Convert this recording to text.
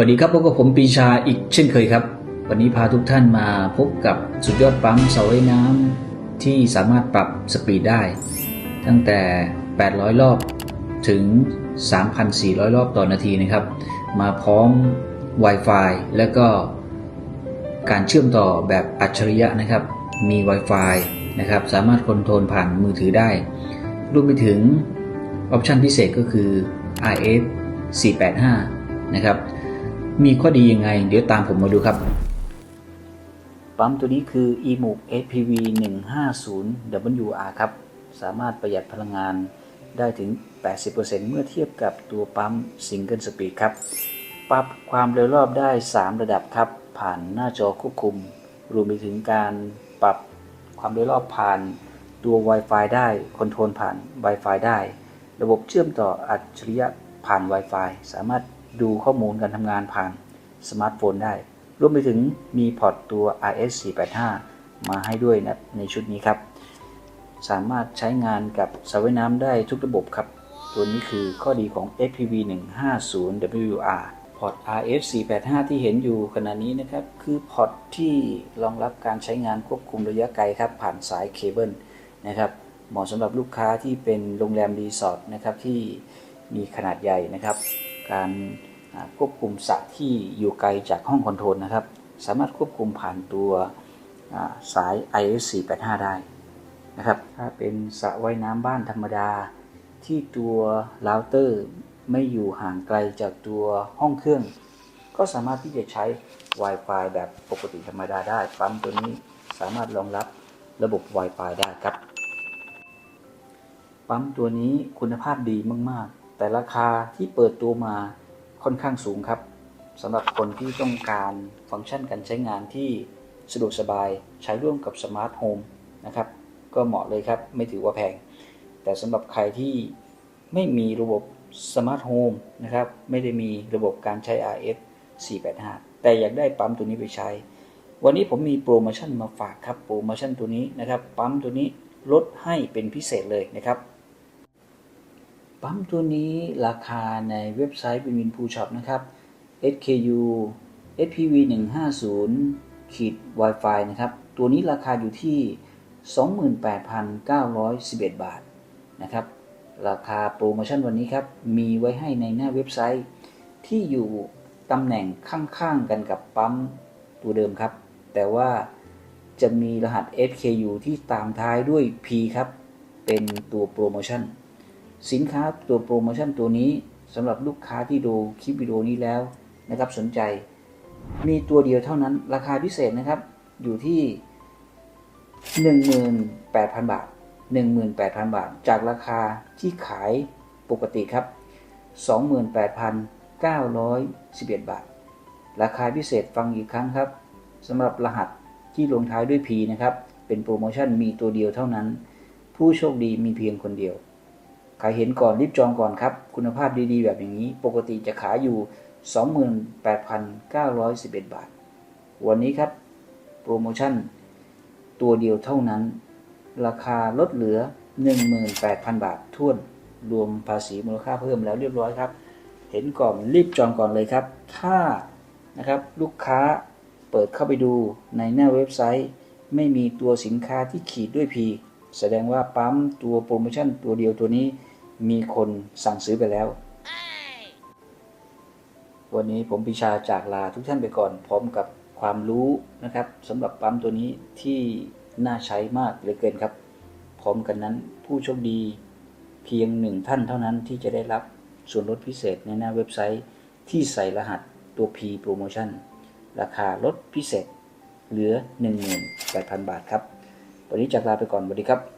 วัสดีครับพบกับผมปีชาอีกเช่นเคยครับ วันนี้พาทุกท่านมาพบกับสุดยอดปั๊มเสาไว้น้ำที่สามารถปรับสปีดได้ ตั้งแต่ 800 รอบถึง 3,400 รอบต่อนาทีนะครับ มาพร้อม Wi-Fi แล้วก็การเชื่อมต่อแบบอัจฉริยะนะครับ มี Wi-Fi นะครับ สามารถคอนโทรลผ่านมือถือได้รวมไปถึงออปชันพิเศษก็คือ RS 485 นะครับ มีข้อดียังไง เดี๋ยวตามผมมาดูครับ ปั๊มตัวนี้คือ eMove HPV 150 WR ครับ สามารถประหยัดพลังงานได้ถึง 80%เมื่อเทียบกับตัวปั๊ม Single Speed ครับ ปรับความเร็วรอบได้ 3 ระดับครับ ผ่านหน้าจอควบคุม รวมไปถึงการปรับความเร็วรอบผ่านตัว Wi-Fi ได้ คอนโทรลผ่าน Wi-Fi ได้ ระบบเชื่อมต่ออัจฉริยะผ่าน Wi-Fi สามารถ ดูข้อมูลการทำงานผ่านสมาร์ทโฟนได้ รวมไปถึงมีพอร์ตตัว RS485 มาให้ด้วยนะในชุดนี้ครับ สามารถใช้งานกับสระว่ายน้ำได้ทุกระบบครับ ตัวนี้คือข้อดีของ FPV 150 WR พอร์ต RS485 ที่เห็นอยู่ขณะนี้นะครับ คือพอร์ตที่รองรับการใช้งานควบคุมระยะไกลครับ ผ่านสายเคเบิลนะครับเหมาะสำหรับลูกค้าที่เป็นโรงแรมรีสอร์ทนะครับที่มีขนาดใหญ่นะครับ การควบคุมสระที่อยู่ไกลจากห้องคอนโทรลนะครับ สามารถควบคุมผ่านตัวอ่าสาย IS485 ได้นะครับถ้าเป็นสระว่ายน้ำบ้านธรรมดา ที่ตัวเราเตอร์ไม่อยู่ห่างไกลจากตัวห้องเครื่อง ก็สามารถที่จะใช้ Wi-Fi แบบปกติธรรมดาได้ปั๊มตัวนี้สามารถรองรับระบบ Wi-Fi ได้ครับ ปั๊มตัวนี้คุณภาพดีมาก ๆ แต่ราคาที่เปิดตัวมาค่อนข้างสูงครับสำหรับคนที่ต้องการฟังก์ชันการใช้งานที่สะดวกสบายใช้ร่วมกับสมาร์ทโฮมนะครับ ก็เหมาะเลยครับ ไม่ถือว่าแพง แต่สำหรับใครที่ไม่มีระบบสมาร์ทโฮมนะครับ ไม่ได้มีระบบการใช้ RS 485 แต่อยากได้ปั๊มตัวนี้ไปใช้ วันนี้ผมมีโปรโมชั่นมาฝากครับ โปรโมชั่นตัวนี้นะครับ ปั๊มตัวนี้ลดให้เป็นพิเศษเลยนะครับ ปั๊มตัวนี้ราคาในเว็บไซต์เป็นวินพูช็อปนะครับ SKU SPV 150ขีด Wi-Fi นะครับ ตัวนี้ราคาอยู่ที่ 28,911 บาทนะครับ ราคาโปรโมชั่นวันนี้ครับ มีไว้ให้ในหน้าเว็บไซต์ ที่อยู่ตำแหน่งข้างๆกันกับปั๊มตัวเดิมครับ แต่ว่าจะมีรหัส SKU ที่ตามท้ายด้วย P ครับ เป็นตัวโปรโมชั่น สินค้าตัวโปรโมชั่นตัวนี้สำหรับลูกค้าที่ดูคลิปวิดีโอนี้แล้วนะครับสนใจ มีตัวเดียวเท่านั้นราคาพิเศษนะครับ อยู่ที่ 18,000 บาท 18,000 บาท จากราคาที่ขายปกติครับ 28,911 บาท ราคาพิเศษฟังอีกครั้งครับสำหรับรหัสที่ลงท้ายด้วย P นะครับ เป็นโปรโมชั่นมีตัวเดียวเท่านั้น ผู้โชคดีมีเพียงคนเดียว ใครเห็นก่อนรีบจองก่อนครับ คุณภาพดีๆ แบบอย่างนี้ ปกติจะขายอยู่ 28,911 บาท วันนี้ครับ โปรโมชั่น ตัวเดียวเท่านั้น ราคาลดเหลือ 18,000 บาทท่วน รวมภาษีมูลค่าเพิ่มแล้วเรียบร้อยครับ เห็นก่อนรีบจองก่อนเลยครับ ถ้านะครับลูกค้าเปิดเข้าไปดูในหน้าเว็บไซต์ ไม่มีตัวสินค้าที่ขีดด้วย P แสดงว่าปั๊มตัวโปรโมชั่นตัวเดียวตัวนี้ มีคนสั่งซื้อไปแล้ว วันนี้ผมพิชาจากลาทุกท่านไปก่อน พร้อมกับความรู้นะครับสำหรับปั๊มตัวนี้ที่น่าใช้มากเหลือเกินครับ พร้อมกันนั้นผู้โชคดีเพียงหนึ่งท่านเท่านั้นที่จะได้รับส่วนลดพิเศษในหน้าเว็บไซต์ที่ใส่รหัสตัว P Promotion ราคาลดพิเศษเหลือ 18,000 บาทครับ วันนี้จากลาไปก่อนสวัสดีครับ